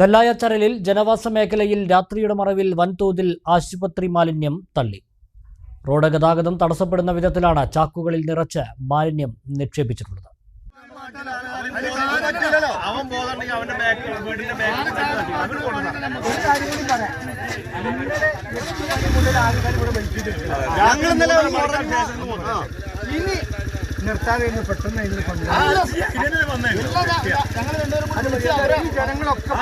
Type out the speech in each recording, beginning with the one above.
നെല്ലായച്ചരലിൽ ജനവാസ മേഖലയിൽ രാത്രിയുടെ മറവിൽ വൻതോതിൽ ആശുപത്രി മാലിന്യം തള്ളി. റോഡ് ഗതാഗതം തടസ്സപ്പെടുന്ന വിധത്തിലാണ് ചാക്കുകളിൽ നിറച്ച് മാലിന്യം നിക്ഷേപിച്ചിട്ടുള്ളത്. അവൻ നിർത്താതെ ഇന്ന് പെട്ടെന്ന് ജനങ്ങളൊക്കെ.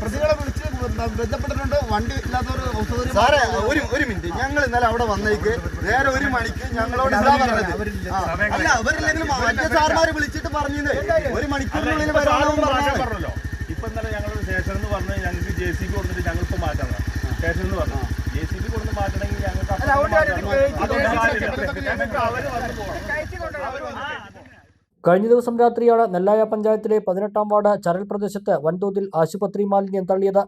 പ്രതികളെ വിളിച്ച് ബന്ധപ്പെട്ടിട്ടുണ്ട്. വണ്ടി ഇല്ലാത്തവർ സാറേ ഒരു ഒരു മിനിറ്റ്. ഞങ്ങൾ ഇന്നലെ അവിടെ വന്നേക്ക് നേരെ ഒരു മണിക്ക് ഞങ്ങളോട് ഇതാ പറഞ്ഞത്. അല്ല അവരില്ലെങ്കിലും മറ്റേ സാർമാര് വിളിച്ചിട്ട് പറഞ്ഞത് ഒരു മണിക്കൂറിനുള്ളിൽ പറഞ്ഞല്ലോ. ഇപ്പൊ ഇന്നലെ ഞങ്ങൾ സ്റ്റേഷൻ എന്ന് പറഞ്ഞ് ഞങ്ങൾക്ക് ജെ സി ബി കൊടുത്തിട്ട് ഞങ്ങൾ ഇപ്പൊ മാറ്റാം സ്റ്റേഷൻ എന്ന് പറഞ്ഞു ജെ സി ബി കൊടുത്ത് മാറ്റണം. കഴിഞ്ഞ ദിവസം രാത്രിയാണ് നെല്ലായ പഞ്ചായത്തിലെ പതിനെട്ടാം വാർഡ് ചരൽ പ്രദേശത്ത് വൻതോതിൽ ആശുപത്രി മാലിന്യം തള്ളിയത്.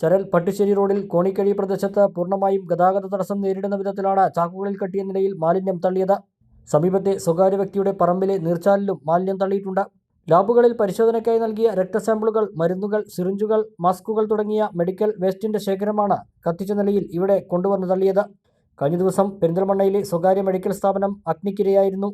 ചരൽ പട്ടിശ്ശേരി റോഡിൽ കോണിക്കഴി പ്രദേശത്ത് പൂർണമായും ഗതാഗത തടസ്സം നേരിടുന്ന വിധത്തിലാണ് ചാക്കുകളിൽ കെട്ടിയ നിലയിൽ മാലിന്യം തള്ളിയത്. സമീപത്തെ സ്വകാര്യ വ്യക്തിയുടെ പറമ്പിലെ നീർച്ചാലിലും മാലിന്യം തള്ളിയിട്ടുണ്ട്. ലാബുകളിൽ പരിശോധനയ്ക്കായി നൽകിയ രക്തസാമ്പിളുകൾ മരുന്നുകൾ സിറിഞ്ചുകൾ മാസ്കുകൾ തുടങ്ങിയ മെഡിക്കൽ വേസ്റ്റിന്റെ ശേഖരമാണ് കത്തിച്ച നിലയിൽ ഇവിടെ കൊണ്ടുവന്ന് തള്ളിയത്. കഴിഞ്ഞ ദിവസം പെരിന്തൽമണ്ണയിലെ സ്വകാര്യ മെഡിക്കൽ സ്ഥാപനം അഗ്നിക്കിരയായിരുന്നു.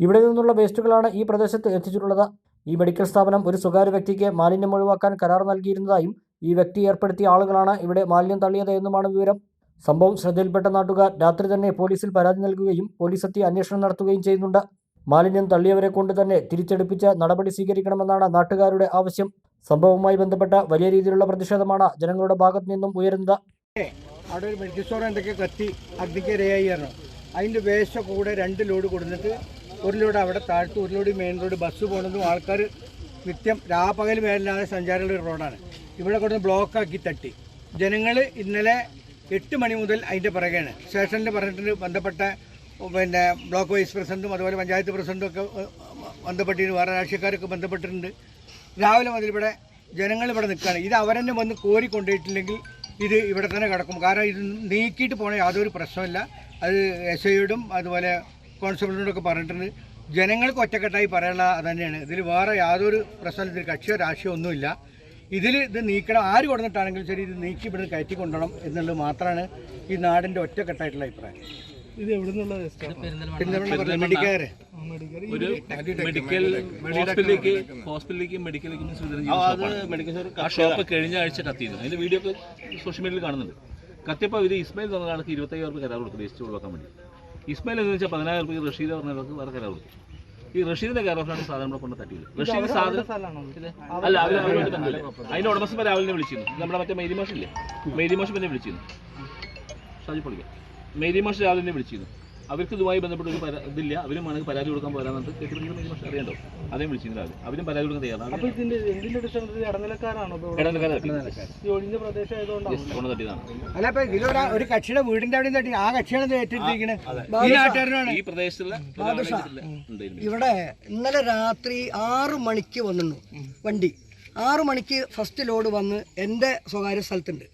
ഇവിടെ നിന്നുള്ള വേസ്റ്റുകളാണ് ഈ പ്രദേശത്ത് എത്തിച്ചിട്ടുള്ളത്. ഈ മെഡിക്കൽ സ്ഥാപനം ഒരു സ്വകാര്യ വ്യക്തിക്ക് മാലിന്യം ഒഴിവാക്കാൻ കരാർ നൽകിയിരുന്നതായും ഈ വ്യക്തി ഏർപ്പെടുത്തിയ ആളുകളാണ് ഇവിടെ മാലിന്യം തള്ളിയത് എന്നുമാണ് വിവരം. സംഭവം ശ്രദ്ധയിൽപ്പെട്ട നാട്ടുകാർ രാത്രി തന്നെ പോലീസിൽ പരാതി നൽകുകയും പോലീസ് എത്തി അന്വേഷണം നടത്തുകയും ചെയ്യുന്നുണ്ട്. മാലിന്യം തള്ളിയവരെ കൊണ്ട് തന്നെ തിരിച്ചെടുപ്പിച്ച് നടപടി സ്വീകരിക്കണമെന്നാണ് നാട്ടുകാരുടെ ആവശ്യം. സംഭവവുമായി ബന്ധപ്പെട്ട വലിയ രീതിയിലുള്ള പ്രതിഷേധമാണ് ജനങ്ങളുടെ ഭാഗത്തു നിന്നും ഉയരുന്നത്. അവിടെ ഒരു മെഡിക്കൽ സ്റ്റോർ എന്തൊക്കെ കത്തി അഗ്നിക്ക് ഇരയായിരുന്നു അതിന്റെ വേസ്റ്റൊക്കെ കൂടെ രണ്ട് ലോഡ് കൊടുത്തിട്ട് ഒരു ലോഡ് അവിടെ താഴ്ത്തു ഒരു ലോഡ് മെയിൻ റോഡ് ബസ് പോകുന്നതും ആൾക്കാർ നിത്യം രാപ്പകൽ മേലില്ലാതെ സഞ്ചാരമുള്ള ഒരു റോഡാണ് ഇവിടെ കൊണ്ട് ബ്ലോക്കാക്കി തട്ടി. ജനങ്ങൾ ഇന്നലെ എട്ട് മണി മുതൽ അതിന്റെ പിറകെയാണ്. സ്റ്റേഷനിൽ പറഞ്ഞിട്ട് ബന്ധപ്പെട്ട പിന്നെ ബ്ലോക്ക് വൈസ് പ്രസിഡന്റും അതുപോലെ പഞ്ചായത്ത് പ്രസിഡന്റും ഒക്കെ ബന്ധപ്പെട്ടിട്ടുണ്ട് വേറെ രാഷ്ട്രീയക്കാരൊക്കെ ബന്ധപ്പെട്ടിട്ടുണ്ട്. രാവിലെ മുതൽ ഇവിടെ ജനങ്ങൾ ഇവിടെ നിൽക്കുകയാണ്. ഇത് അവരെന്നെ വന്ന് കോരി കൊണ്ടുപോയിട്ടില്ലെങ്കിൽ ഇത് ഇവിടെ തന്നെ കിടക്കും. കാരണം ഇത് നീക്കിയിട്ട് പോണ യാതൊരു പ്രശ്നമില്ല അത് എസ് ഐയോടും അതുപോലെ കോൺസ്റ്റബിളിനോടും ഒക്കെ പറഞ്ഞിട്ടുണ്ട്. ജനങ്ങൾക്ക് ഒറ്റക്കെട്ടായി പറയാനുള്ള തന്നെയാണ്. ഇതിൽ വേറെ യാതൊരു പ്രശ്നം ഇതിൽ കക്ഷിയോ രാഷ്ട്രീയോ ഒന്നുമില്ല. ഇതിൽ ഇത് നീക്കണം. ആര് കൊടുത്തിട്ടാണെങ്കിലും ശരി ഇത് നീക്കി ഇവിടെ കയറ്റി കൊണ്ടുപോകണം എന്നുള്ളത് മാത്രമാണ് ഈ നാടിന്റെ ഒറ്റക്കെട്ടായിട്ടുള്ള അഭിപ്രായം. ഇത് എവിടെ നിന്നുള്ള ഒരു മെഡിക്കൽ ഹോസ്പിറ്റലിലേക്ക് ഹോസ്പിറ്റലിലേക്ക് ഷോപ്പാണ്. ആ ഷോപ്പ് കഴിഞ്ഞ ആഴ്ച കത്തിയിരുന്നു. അതിന്റെ വീഡിയോ ഒക്കെ സോഷ്യൽ മീഡിയയിൽ കാണുന്നുണ്ട്. കത്തിയപ്പോൾ ഇത് ഇസ്മയിൽ തന്ന ആൾക്ക് ഇരുപത്തയ്യായിരം രൂപ കരാർ കൊടുത്തു രജിസ്റ്റർ ഒഴിവാക്കാൻ വേണ്ടി. ഇസ്മയിൽ എന്ന് വെച്ചാൽ പതിനായിരം രൂപ റഷീദ് പറഞ്ഞവർക്ക് വേറെ കരാർ കൊടുത്തു ഈ റഷീദിന്റെ കരാർ ഓഫാണ് സാധനം ഇവിടെ കൊണ്ട് തട്ടിയത് റഷീദ് സാധനം. അല്ല അതിന്റെ ഉടമസ്ഥ രാവിലെ വിളിച്ചിരുന്നു. നമ്മുടെ മറ്റേ മേരി മോശം ഇല്ലേ മേരി മാഷ് പിന്നെ വിളിച്ചിരുന്നു. ഷാജി പൊളിക്കാം. മേരി മാഷ് രാവിലെ തന്നെ വിളിച്ചിരുന്നു. അവർക്ക് ഇതുമായി ബന്ധപ്പെട്ട ഒരു പരാ ഇതില്ല. അവരും വേണമെങ്കിൽ പരാതി കൊടുക്കാൻ പോരാന്നിട്ട് കെട്ടിടങ്ങൾ മേരി മാഷ് അറിയണ്ടോ? അതേ വിളിച്ചിരുന്നു രാവിലെ. അവരും പരാതി കൊടുക്കാൻ തയ്യാറാണ്. ഒരു കക്ഷിയുടെ വീടിന്റെ അവിടെ തട്ടി ആ കക്ഷിയാണ് ഏറ്റെടുത്തിരിക്കുന്നത് ഈ പ്രദേശത്തുള്ള ഇവിടെ ഇന്നലെ രാത്രി ആറു മണിക്ക് വന്നു വണ്ടി. ആറു മണിക്ക് ഫസ്റ്റ് ലോഡ് വന്ന് എന്റെ സ്വകാര്യ സ്ഥലത്തുണ്ട്.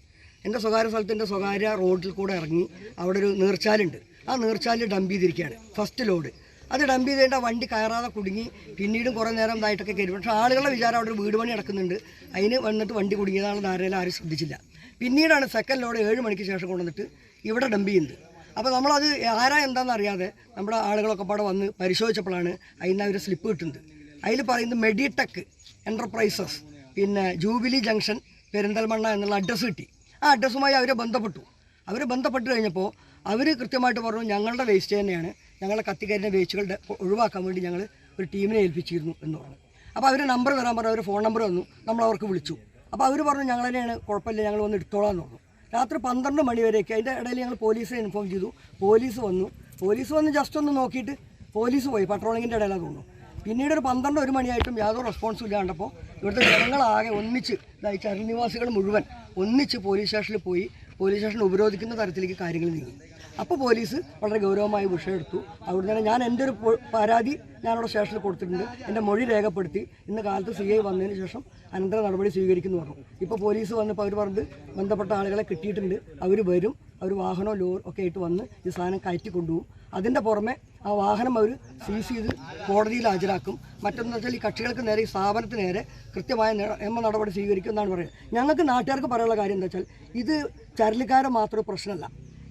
എന്റെ സ്വകാര്യ സ്ഥലത്തിന്റെ സ്വകാര്യ റോഡിൽ കൂടെ ഇറങ്ങി അവിടെ ഒരു നീർച്ചാലുണ്ട്. ആ നീർച്ചാലിൽ ഡംപ് ചെയ്തിരിക്കുകയാണ്. ഫസ്റ്റ് ലോഡ് അത് ഡംപ് ചെയ്തേണ്ട വണ്ടി കയറാതെ കുടുങ്ങി. പിന്നീടും കുറേ നേരം ഇതായിട്ടൊക്കെ കയറി പക്ഷേ ആളുകളുടെ വിചാരം അവിടെ ഒരു വീട് പണി നടക്കുന്നുണ്ട്. അതിന് വന്നിട്ട് വണ്ടി കുടുങ്ങിയതാണ് ധാരയിൽ ആരും ശ്രദ്ധിച്ചില്ല. പിന്നീടാണ് സെക്കൻഡ് ലോഡ് ഏഴ് മണിക്ക് ശേഷം കൊണ്ടുവന്നിട്ട് ഇവിടെ ഡംപ് ചെയ്യുന്നത്. അപ്പോൾ നമ്മളത് ആരാ എന്താണെന്ന് അറിയാതെ നമ്മുടെ ആളുകളൊക്കെ പാടെ വന്ന് പരിശോധിച്ചപ്പോഴാണ് അതിൽ നിന്ന് ഒരു സ്ലിപ്പ് കിട്ടുന്നത്. അതിൽ പറയുന്നത് മെഡിടെക് എന്റർപ്രൈസസ് പിന്നെ ജൂബിലി ജംഗ്ഷൻ പെരിന്തൽമണ്ണ എന്നുള്ള അഡ്രസ്സ് കിട്ടി. ആ അഡ്രസ്സുമായി അവരെ ബന്ധപ്പെട്ടു. അവർ ബന്ധപ്പെട്ട് കഴിഞ്ഞപ്പോൾ അവർ കൃത്യമായിട്ട് പറഞ്ഞു ഞങ്ങളുടെ വേസ്റ്റ് തന്നെയാണ്. ഞങ്ങളുടെ കത്തിക്കരിന്റെ വേസ്റ്റുകളുടെ ഒഴിവാക്കാൻ വേണ്ടി ഞങ്ങൾ ഒരു ടീമിനെ ഏൽപ്പിച്ചിരുന്നു എന്ന് പറഞ്ഞു. അപ്പോൾ അവർ നമ്പർ തരാൻ പറഞ്ഞു അവർ ഫോൺ നമ്പർ തന്നു. നമ്മൾ അവർക്ക് വിളിച്ചു. അപ്പോൾ അവർ പറഞ്ഞു ഞങ്ങൾ തന്നെയാണ് കുഴപ്പമില്ല ഞങ്ങൾ വന്ന് എടുത്തോളാം എന്ന് പറഞ്ഞു. രാത്രി പന്ത്രണ്ട് മണി വരെയൊക്കെ അതിന്റെ ഇടയിൽ ഞങ്ങൾ പോലീസിനെ ഇൻഫോം ചെയ്തു. പോലീസ് വന്നു. പോലീസ് വന്ന് ജസ്റ്റ് ഒന്ന് നോക്കിയിട്ട് പോലീസ് പോയി. പട്രോളിങ്ങിന്റെ ഇടയിലാണ് തോന്നുന്നു. പിന്നീട് ഒരു പന്ത്രണ്ട് ഒരു മണിയായിട്ടും യാതൊരു റെസ്പോൺസും ഇല്ലാണ്ടപ്പോൾ ഇവിടുത്തെ ജനങ്ങളാകെ ഒന്നിച്ച് ഇതായി ചരൽ നിവാസികൾ മുഴുവൻ ഒന്നിച്ച് പോലീസ് സ്റ്റേഷനിൽ പോയി പോലീസ് സ്റ്റേഷൻ ഉപരോധിക്കുന്ന തരത്തിലേക്ക് കാര്യങ്ങൾ നീങ്ങി. അപ്പോൾ പോലീസ് വളരെ ഗൗരവമായി വിഷയം എടുത്തു. അവിടുന്ന് തന്നെ ഞാൻ എന്റെ ഒരു പരാതി ഞാനവിടെ സ്റ്റേഷനിൽ കൊടുത്തിട്ടുണ്ട്. എന്റെ മൊഴി രേഖപ്പെടുത്തി. ഇന്ന കാലത്ത് സി ഐ വന്നതിന് ശേഷം അനന്തര നടപടി സ്വീകരിക്കുന്നു പറഞ്ഞു. ഇപ്പോൾ പോലീസ് വന്നപ്പോൾ അവർ പറഞ്ഞത് ബന്ധപ്പെട്ട ആളുകളെ കിട്ടിയിട്ടുണ്ട്. അവർ വരും. അവർ വാഹനവും ലോർ ഒക്കെ ആയിട്ട് വന്ന് ഈ സാധനം കയറ്റി കൊണ്ടുപോകും. അതിന്റെ പുറമെ ആ വാഹനം അവർ സീസ് ചെയ്ത് കോടതിയിൽ ഹാജരാക്കും. മറ്റൊന്ന് വെച്ചാൽ ഈ കക്ഷികൾക്ക് നേരെ ഈ സ്ഥാപനത്തിന് നേരെ കൃത്യമായ നിയമ നടപടി സ്വീകരിക്കും എന്നാണ് പറയുന്നത്. ഞങ്ങൾക്ക് നാട്ടുകാർക്ക് പറയാനുള്ള കാര്യം എന്താ വെച്ചാൽ ഇത് ചരലിക്കാരെ മാത്രം പ്രശ്നമല്ല.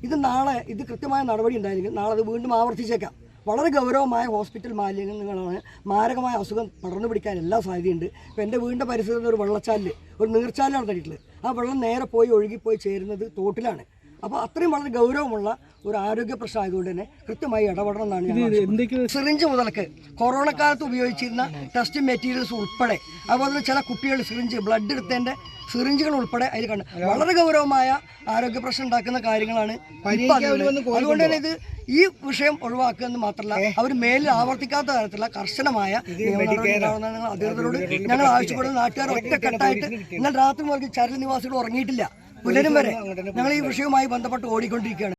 ഇത് നാളെ ഇത് കൃത്യമായ നടപടി ഉണ്ടായിരിക്കും. നാളെ അത് വീണ്ടും ആവർത്തിച്ചേക്കാം. വളരെ ഗൗരവമായ ഹോസ്പിറ്റൽ മാലിന്യങ്ങളാണ് മാരകമായ അസുഖം പടർന്നു പിടിക്കാൻ എല്ലാ സാധ്യതയുണ്ട്. ഇപ്പോൾ എന്റെ വീടിന്റെ പരിസരത്ത് ഒരു വെള്ളച്ചാലിൽ ഒരു നീർച്ചാലാണ് തട്ടിയിട്ടുള്ളത്. ആ വെള്ളം നേരെ പോയി ഒഴുകിപ്പോയി ചേരുന്നത് തോട്ടിലാണ്. അപ്പോൾ അത്രയും വളരെ ഗൗരവമുള്ള ഒരു ആരോഗ്യ പ്രശ്നം ആയതുകൊണ്ട് തന്നെ കൃത്യമായി ഇടപെടണം എന്നാണ് സിറിഞ്ച് മുതൽക്ക് കൊറോണ കാലത്ത് ഉപയോഗിച്ചിരുന്ന ടെസ്റ്റ് മെറ്റീരിയൽസ് ഉൾപ്പെടെ അതുപോലെ തന്നെ ചില കുട്ടികൾ സിറിഞ്ച് ബ്ലഡ് എടുത്തതിന്റെ സിറിഞ്ചുകൾ ഉൾപ്പെടെ അതിൽ കണ്ട് വളരെ ഗൗരവമായ ആരോഗ്യ പ്രശ്നം ഉണ്ടാക്കുന്ന കാര്യങ്ങളാണ്. അതുകൊണ്ട് തന്നെ ഇത് ഈ വിഷയം ഒഴിവാക്കുക എന്ന് മാത്രമല്ല അവർ മേലിൽ ആവർത്തിക്കാത്ത തരത്തിലുള്ള കർശനമായ അധികൃതരോട് ഞങ്ങൾ ആവശ്യപ്പെടുന്ന നാട്ടുകാർ ഒറ്റക്കെട്ടായിട്ട് ഇന്നലെ രാത്രി മുതൽ ചരൽ നിവാസികൾ ഉറങ്ങിയിട്ടില്ല. പുലരും വരെ ഞങ്ങൾ ഈ വിഷയവുമായി ബന്ധപ്പെട്ട് ഓടിക്കൊണ്ടിരിക്കുകയാണ്.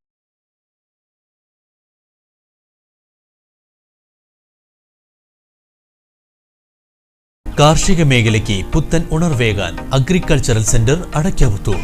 കാർഷിക മേഖലയ്ക്ക് പുത്തൻ ഉണർവേകാൻ അഗ്രികൾച്ചറൽ സെന്റർ അടയ്ക്കാവുത്തൂർ